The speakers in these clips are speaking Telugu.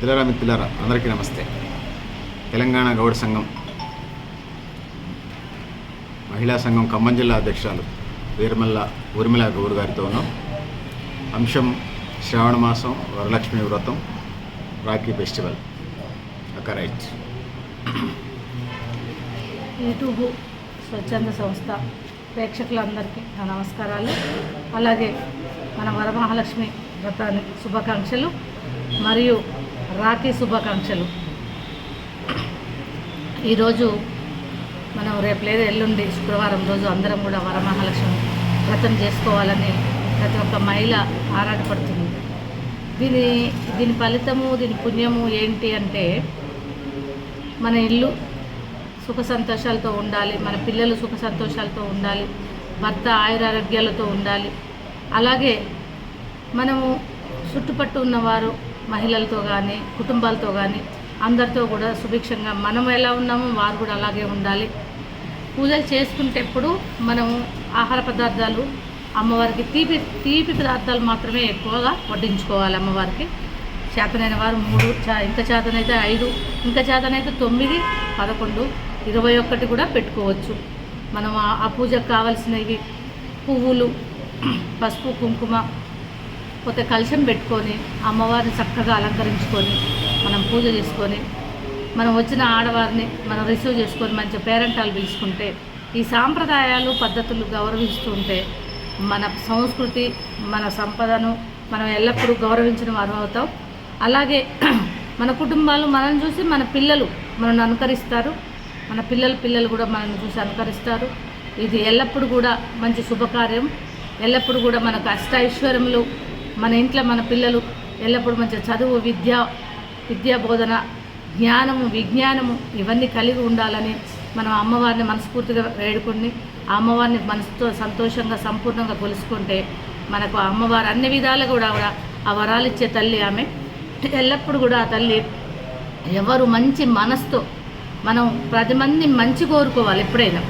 పిల్లరా మిత్రులారా అందరికీ నమస్తే. తెలంగాణ గౌడ సంఘం మహిళా సంఘం ఖమ్మం జిల్లా అధ్యక్షురాలు వీరమల్ల ఊర్మిళ గౌడ్ గారితో ఉన్నాం. అంశం శ్రావణ మాసం వరలక్ష్మి వ్రతం రాఖీ ఫెస్టివల్. అక్క రైట్. యూట్యూబ్ స్వచ్ఛంద సంస్థ ప్రేక్షకులందరికీ నా నమస్కారాలు. అలాగే మన వరమహాలక్ష్మి వ్రతానికి శుభాకాంక్షలు. మరియు రాఖీ శుభాకాంక్షలు. ఈరోజు మనం రేపు లేదా ఎల్లుండి శుక్రవారం రోజు అందరం కూడా వరమహాలక్ష్మి వ్రతం చేసుకోవాలని ప్రతి ఒక్క మహిళ ఆరాటపడుతుంది దీని దీని ఫలితము దీని పుణ్యము ఏంటి అంటే మన ఇల్లు సుఖ సంతోషాలతో ఉండాలి మన పిల్లలు సుఖ సంతోషాలతో ఉండాలి భర్త ఆయురారోగ్యాలతో ఉండాలి. అలాగే మనము చుట్టుపట్టు ఉన్నవారు మహిళలతో కానీ కుటుంబాలతో కానీ అందరితో కూడా సుభిక్షంగా మనం ఎలా ఉన్నామో వారు కూడా అలాగే ఉండాలి. పూజలు చేసుకునేటప్పుడు మనము ఆహార పదార్థాలు అమ్మవారికి తీపి తీపి పదార్థాలు మాత్రమే ఎక్కువగా వడ్డించుకోవాలి అమ్మవారికి. చేతనైన వారు మూడు చా ఇంకా చేతనైతే ఐదు ఇంకా చేతనైతే తొమ్మిది పదకొండు ఇరవై ఒక్కటి కూడా పెట్టుకోవచ్చు. మనం ఆ- ఆ పూజకు కావలసినవి పువ్వులు పసుపు కుంకుమ పోతే కలశం పెట్టుకొని అమ్మవారిని చక్కగా అలంకరించుకొని మనం పూజ చేసుకొని మనం వచ్చిన ఆడవారిని మనం రిసీవ్ చేసుకొని మంచి పేరెంటాలు పిలుచుకుంటే ఈ సాంప్రదాయాలు పద్ధతులు గౌరవిస్తుంటే మన సంస్కృతి మన సంపదను మనం ఎల్లప్పుడూ గౌరవించిన వారు అవుతాం. అలాగే మన కుటుంబాలు మనం చూసి మన పిల్లలు మనల్ని అనుకరిస్తారు. మన పిల్లల పిల్లలు కూడా మనల్ని చూసి అనుకరిస్తారు. ఇది ఎల్లప్పుడూ కూడా మంచి శుభకార్యం. ఎల్లప్పుడూ కూడా మనకు అష్టైశ్వర్యములు మన ఇంట్లో మన పిల్లలు ఎల్లప్పుడూ మంచి చదువు విద్య విద్యా బోధన జ్ఞానము విజ్ఞానము ఇవన్నీ కలిగి ఉండాలని మనం అమ్మవారిని మనస్ఫూర్తిగా వేడుకుని ఆ అమ్మవారిని మనసుతో సంతోషంగా సంపూర్ణంగా కొలుసుకుంటే మనకు అమ్మవారు అన్ని విధాలుగా కూడా కూడా ఆ వరాలు ఇచ్చే తల్లి ఆమె. ఎల్లప్పుడూ కూడా ఆ తల్లి ఎవరు మంచి మనసుతో మనం పది మంది మంచి కోరుకోవాలి ఎప్పుడైనా.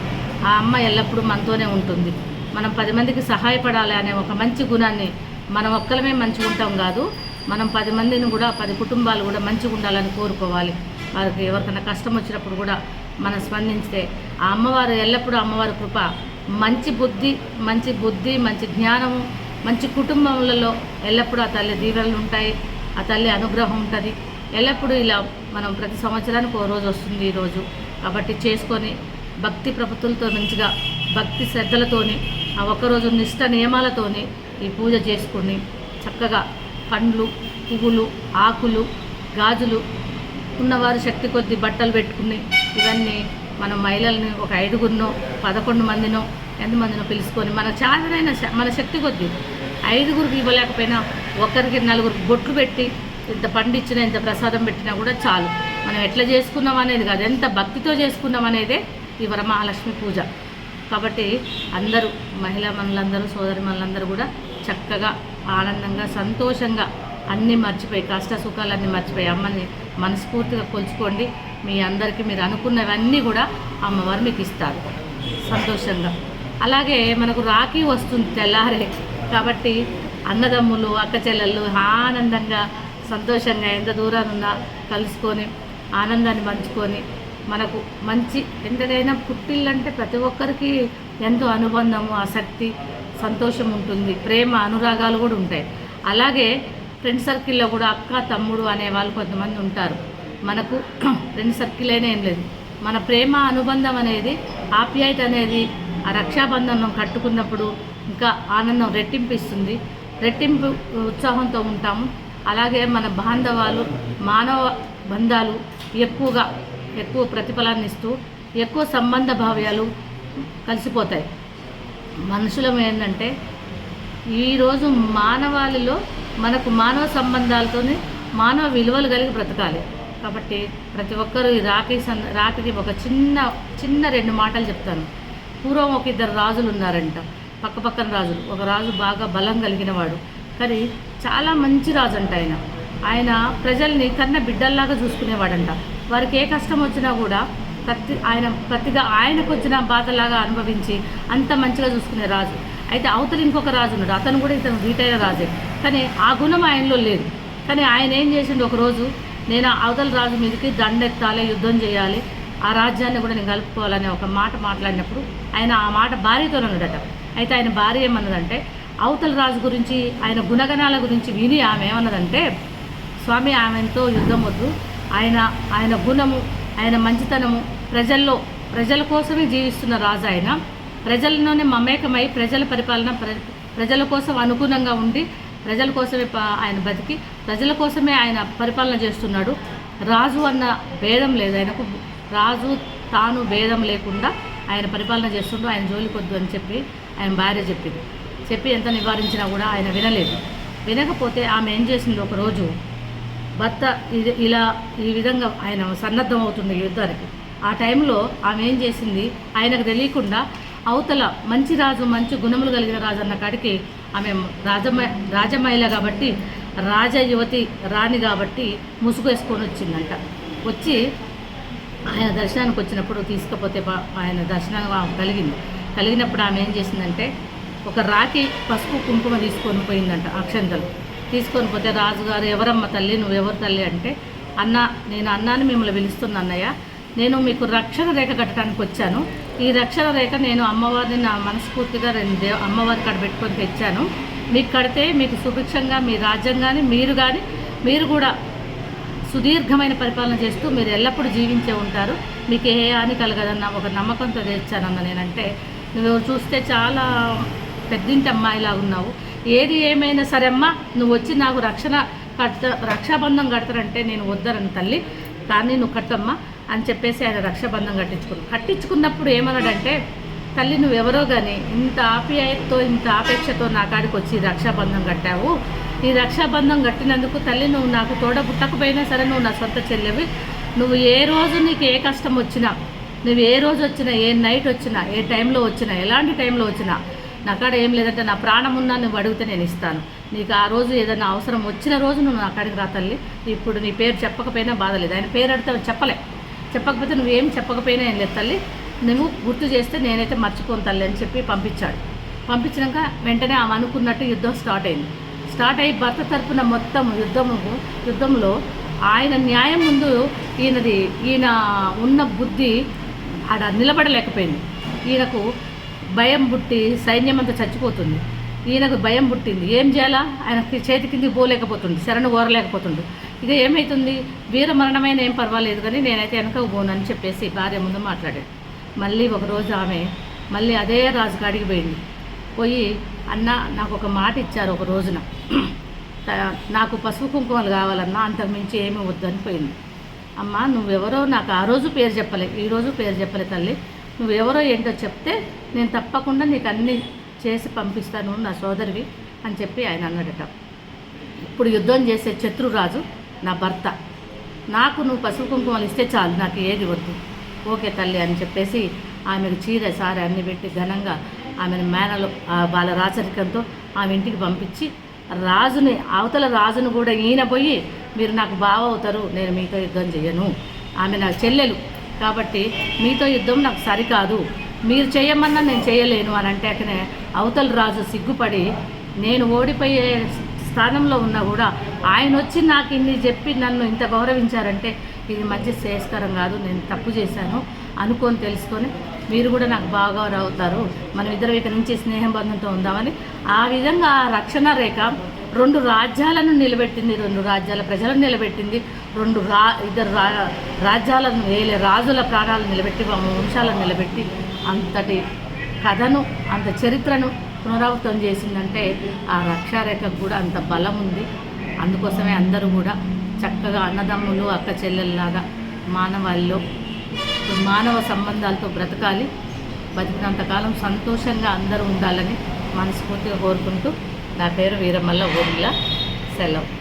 ఆ అమ్మ ఎల్లప్పుడూ మనతోనే ఉంటుంది. మనం పది మందికి సహాయపడాలి అనే ఒక మంచి గుణాన్ని మనం ఒక్కలమే మంచిగా ఉంటాం కాదు మనం పది మందిని కూడా పది కుటుంబాలు కూడా మంచిగా ఉండాలని కోరుకోవాలి. వారికి ఎవరికైనా కష్టం వచ్చినప్పుడు కూడా మనం స్పందించితే ఆ అమ్మవారు ఎల్లప్పుడూ అమ్మవారి కృప మంచి బుద్ధి మంచి బుద్ధి మంచి జ్ఞానము మంచి కుటుంబములలో ఎల్లప్పుడూ ఆ తల్లి దీవెనలు ఉంటాయి ఆ తల్లి అనుగ్రహం ఉంటుంది. ఎల్లప్పుడూ ఇలా మనం ప్రతి సంవత్సరానికి ఓ రోజు వస్తుంది ఈరోజు కాబట్టి చేసుకొని భక్తి ప్రభుత్వంతో మంచిగా భక్తి శ్రద్ధలతోని ఆ ఒక్కరోజు నిష్ట నియమాలతోని ఈ పూజ చేసుకుని చక్కగా పండ్లు పువ్వులు ఆకులు గాజులు ఉన్నవారు శక్తి కొద్ది బట్టలు పెట్టుకుని ఇవన్నీ మనం మహిళల్ని ఒక ఐదుగురినో పదకొండు మందినో ఎంతమందినో పిలుచుకొని మన చాదనైన మన శక్తి కొద్ది ఐదుగురికి ఇవ్వలేకపోయినా ఒకరికి నలుగురికి బొట్లు పెట్టి ఇంత పండించినా ఇంత ప్రసాదం పెట్టినా కూడా చాలు. మనం ఎట్లా చేసుకున్నాం అనేది కాదు ఎంత భక్తితో చేసుకున్నాం అనేదే ఈ వరమహాలక్ష్మి పూజ. కాబట్టి అందరూ మహిళా మనులందరూ సోదరి మనులందరూ కూడా చక్కగా ఆనందంగా సంతోషంగా అన్నీ మర్చిపోయి కష్ట సుఖాలన్నీ మర్చిపోయి అమ్మని మనస్ఫూర్తిగా కొలుచుకోండి. మీ అందరికీ మీరు అనుకున్నవన్నీ కూడా అమ్మవారు మీకు ఇస్తారు. సంతోషంగా. అలాగే మనకు రాఖీ వస్తుంది తెల్లారే. కాబట్టి అన్నదమ్ములు అక్క చెల్లెళ్ళు ఆనందంగా సంతోషంగా ఎంత దూరానున్నా ఉన్నా కలుసుకొని ఆనందాన్ని పంచుకొని మనకు మంచి ఎంతకైనా పుట్టిల్లంటే ప్రతి ఒక్కరికి ఎంతో అనుబంధము ఆసక్తి సంతోషం ఉంటుంది ప్రేమ అనురాగాలు కూడా ఉంటాయి. అలాగే ఫ్రెండ్ సర్కిల్లో కూడా అక్క తమ్ముడు అనే వాళ్ళు కొంతమంది ఉంటారు. మనకు ఫ్రెండ్ సర్కిల్ అయినా ఏం లేదు. మన ప్రేమ అనుబంధం అనేది ఆప్యాయత అనేది ఆ రక్షాబంధనం కట్టుకున్నప్పుడు ఇంకా ఆనందం రెట్టింపిస్తుంది. రెట్టింపు ఉత్సాహంతో ఉంటాము. అలాగే మన బాంధవాలు మానవ బంధాలు ఎక్కువగా ఎక్కువ ప్రతిఫలాన్ని ఇస్తూ ఎక్కువ సంబంధ భావ్యాలు కలిసిపోతాయి. మనుషులం ఏంటంటే ఈరోజు మానవాళిలో మనకు మానవ సంబంధాలతోనే మానవ విలువలు కలిగి బ్రతకాలి. కాబట్టి ప్రతి ఒక్కరూ ఈ రాఖీ సం రాఖీకి ఒక చిన్న చిన్న రెండు మాటలు చెప్తాను. పూర్వం ఒక ఇద్దరు రాజులు ఉన్నారంట. పక్క పక్కన రాజులు. ఒక రాజు బాగా బలం కలిగిన వాడు కానీ చాలా మంచి రాజు అంట ఆయన. ఆయన ప్రజల్ని కన్న బిడ్డల్లాగా చూసుకునేవాడంట. వారికి ఏ కష్టం వచ్చినా కూడా ప్రతి ఆయన ప్రతిగా ఆయనకు వచ్చిన బాధలాగా అనుభవించి అంత మంచిగా చూసుకునే రాజు. అయితే అవతల ఇంకొక రాజు ఉన్నాడు. అతను కూడా ఇతను రీటైర్ రాజే. కానీ ఆ గుణం ఆయనలో లేదు. కానీ ఆయన ఏం చేసిండు ఒకరోజు నేను అవతల రాజు మీదకి దండెత్తాలి యుద్ధం చేయాలి ఆ రాజ్యాన్ని కూడా నేను కలుపుకోవాలనే ఒక మాట మాట్లాడినప్పుడు ఆయన ఆ మాట భార్యతో ఉన్నాడట. అయితే ఆయన భార్య ఏమన్నదంటే అవతల రాజు గురించి ఆయన గుణగణాల గురించి విని ఆమె ఏమన్నదంటే స్వామి ఆమెతో యుద్ధం వద్దు. ఆయన ఆయన గుణము ఆయన మంచితనము ప్రజల్లో ప్రజల కోసమే జీవిస్తున్న రాజు ఆయన. ప్రజల్లోనే మమేకమై ప్రజల పరిపాలన ప్ర- ప్రజల కోసం అనుగుణంగా ఉండి ప్రజల కోసమే ఆయన బతికి ప్రజల కోసమే ఆయన పరిపాలన చేస్తున్నాడు. రాజు అన్న భేదం లేదు ఆయనకు. రాజు తాను భేదం లేకుండా ఆయన పరిపాలన చేస్తుండో. ఆయన జోలికొద్దు అని చెప్పి ఆయన భార్య చెప్పింది. చెప్పి ఎంత నివారించినా కూడా ఆయన వినలేదు. వినకపోతే ఆమె ఏం చేసింది? ఒకరోజు భర్త ఇది ఇలా ఈ విధంగా ఆయన సన్నద్ధం అవుతుంది యుద్ధానికి. ఆ టైంలో ఆమె ఏం చేసింది? ఆయనకు తెలియకుండా అవతల మంచి రాజు మంచి గుణములు కలిగిన రాజు అన్న కాడికి ఆమె రాజమ రాజమహిళ కాబట్టి రాజ యువతి రాణి కాబట్టి ముసుగు వేసుకొని వచ్చిందంట. వచ్చి ఆయన దర్శనానికి వచ్చినప్పుడు తీసుకపోతే ఆయన దర్శనం ఆమె కలిగింది. కలిగినప్పుడు ఆమె ఏం చేసిందంటే ఒక రాకి పసుపు కుంకుమ తీసుకొని పోయిందంట అక్షంతలు. తీసుకొని పోతే రాజుగారు ఎవరమ్మ తల్లి? నువ్వు ఎవరు తల్లి? అంటే అన్న నేను అన్నాన్ని మిమ్మల్ని పిలుస్తున్నా అన్నయ్య. నేను మీకు రక్షణ రేఖ కట్టడానికి వచ్చాను. ఈ రక్షణ రేఖ నేను అమ్మవారిని నా మనస్ఫూర్తిగా రెండు అమ్మవారి కాడ పెట్టుకొని తెచ్చాను. మీకు కడితే మీకు సుభిక్షంగా మీ రాజ్యం కానీ మీరు కానీ మీరు కూడా సుదీర్ఘమైన పరిపాలన చేస్తూ మీరు ఎల్లప్పుడూ జీవించే ఉంటారు. మీకు ఏ హాని కలగదన్న ఒక నమ్మకంతో తెచ్చానన్న నేనంటే నువ్వు చూస్తే చాలా పెద్దింటి అమ్మాయిలా ఉన్నావు. ఏది ఏమైనా సరే అమ్మా నువ్వు వచ్చి నాకు రక్షణ కట్ట రక్షాబంధం కడతారంటే నేను వద్దరని తల్లి. కానీ నువ్వు కట్టమ్మా. అని చెప్పేసి ఆయన రక్షాబంధం కట్టించుకున్నాడు. కట్టించుకున్నప్పుడు ఏమన్నాడంటే తల్లి నువ్వెవరో కానీ ఇంత ఆప్యాయతతో ఇంత ఆపేక్షతో నా కాడికి వచ్చి రక్షాబంధం కట్టావు. ఈ రక్షాబంధం కట్టినందుకు తల్లి నువ్వు నాకు తోడ పుట్టకపోయినా సరే నువ్వు నా సొంత చెల్లెవి. నువ్వు ఏ రోజు నీకు ఏ కష్టం వచ్చినా నువ్వు ఏ రోజు వచ్చినా ఏ నైట్ వచ్చినా ఏ టైంలో వచ్చినా ఎలాంటి టైంలో వచ్చినా నా కాడ ఏం లేదంటే నా ప్రాణం ఉన్నా నువ్వు అడిగితే నేను ఇస్తాను. నీకు ఆ రోజు ఏదైనా అవసరం వచ్చిన రోజు నువ్వు నా కాడికి రా తల్లి. ఇప్పుడు నీ పేరు చెప్పకపోయినా బాధలేదు ఆయన పేరు అడితే చెప్పలే. చెప్పకపోతే నువ్వేం చెప్పకపోయినా ఏం లేదు తల్లి. నువ్వు గుర్తు చేస్తే నేనైతే మర్చిపోను తల్లి అని చెప్పి పంపించాడు. పంపించినాక వెంటనే ఆమె అనుకున్నట్టు యుద్ధం స్టార్ట్ అయింది. స్టార్ట్ అయ్యి భర్త తరపున మొత్తం యుద్ధము యుద్ధంలో ఆయన న్యాయం ముందు ఈయనది ఈయన ఉన్న బుద్ధి ఆడ నిలబడలేకపోయింది. ఈయనకు భయం పుట్టి సైన్యం అంతా చచ్చిపోతుంది. ఈయనకు భయం పుట్టింది. ఏం చేయాలా? ఆయన చేతి కిందికి పోలేకపోతుంది శరణు కోరలేకపోతుంది ఇక ఏమవుతుంది వీర మరణమైన ఏం పర్వాలేదు కానీ నేనైతే వెనక పోనని చెప్పేసి భార్య ముందు మాట్లాడాడు. మళ్ళీ ఒకరోజు ఆమె మళ్ళీ అదే రాజుగాడికి పోయింది. పోయి అన్న నాకు ఒక మాట ఇచ్చారు ఒక రోజున. త- నాకు పసుపు కుంకుమలు కావాలన్నా అంతకు మించి ఏమీ వద్దని పోయింది. అమ్మ నువ్వెవరో నాకు ఆ రోజు పేరు చెప్పలే ఈరోజు పేరు చెప్పలే తల్లి. నువ్వెవరో ఏంటో చెప్తే నేను తప్పకుండా నీకు అన్నీ చేసి పంపిస్తాను నా సోదరివి అని చెప్పి ఆయన అన్నాడట. ఇప్పుడు యుద్ధం చేసే శత్రురాజు నా భర్త. నాకు నువ్వు పసుపు కుంకుమలు ఇస్తే చాలు నాకు ఏది వద్దు. ఓకే తల్లి అని చెప్పేసి ఆమెకు చీర సారి అన్ని పెట్టి ఘనంగా ఆమెను మేనలు ఆ వాళ్ళ రాచరికంతో ఆమె ఇంటికి పంపించి రాజుని అవతల రాజును కూడా ఈయన పోయి మీరు నాకు బావ అవుతారు నేను మీతో యుద్ధం చేయను. ఆమె నా చెల్లెలు. కాబట్టి మీతో యుద్ధం నాకు సరికాదు. మీరు చేయమన్నా నేను చేయలేను అని అంటే అక్కడనే అవతల రాజు సిగ్గుపడి నేను ఓడిపోయే స్థానంలో ఉన్నా కూడా ఆయన వచ్చి నాకు ఇన్ని చెప్పి నన్ను ఇంత గౌరవించారంటే ఇది మంచి శ్రేయస్కరం కాదు నేను తప్పు చేశాను అనుకొని తెలుసుకొని మీరు కూడా నాకు బాగా అవుతారు మనం ఇద్దరు ఇక నుంచి స్నేహం బంధంతో ఉందామని ఆ విధంగా ఆ రక్షణ రేఖ రెండు రాజ్యాలను నిలబెట్టింది రెండు రాజ్యాల ప్రజలను నిలబెట్టింది రెండు రా ఇద్దరు రా రాజ్యాలను వేలే రాజుల ప్రాణాలను నిలబెట్టి వంశాలను నిలబెట్టి అంతటి కథను అంత చరిత్రను పునరావృతం చేసిందంటే ఆ రక్షారేఖకు కూడా అంత బలం ఉంది. అందుకోసమే అందరూ కూడా చక్కగా అన్నదమ్ములు అక్క చెల్లెల్లాగా మానవాళిలో మానవ సంబంధాలతో బ్రతకాలి. బతికినంతకాలం సంతోషంగా అందరూ ఉండాలని మనస్ఫూర్తిగా కోరుకుంటూ నా పేరు వీరమల్ల ఊర్మిళ. సెలవు.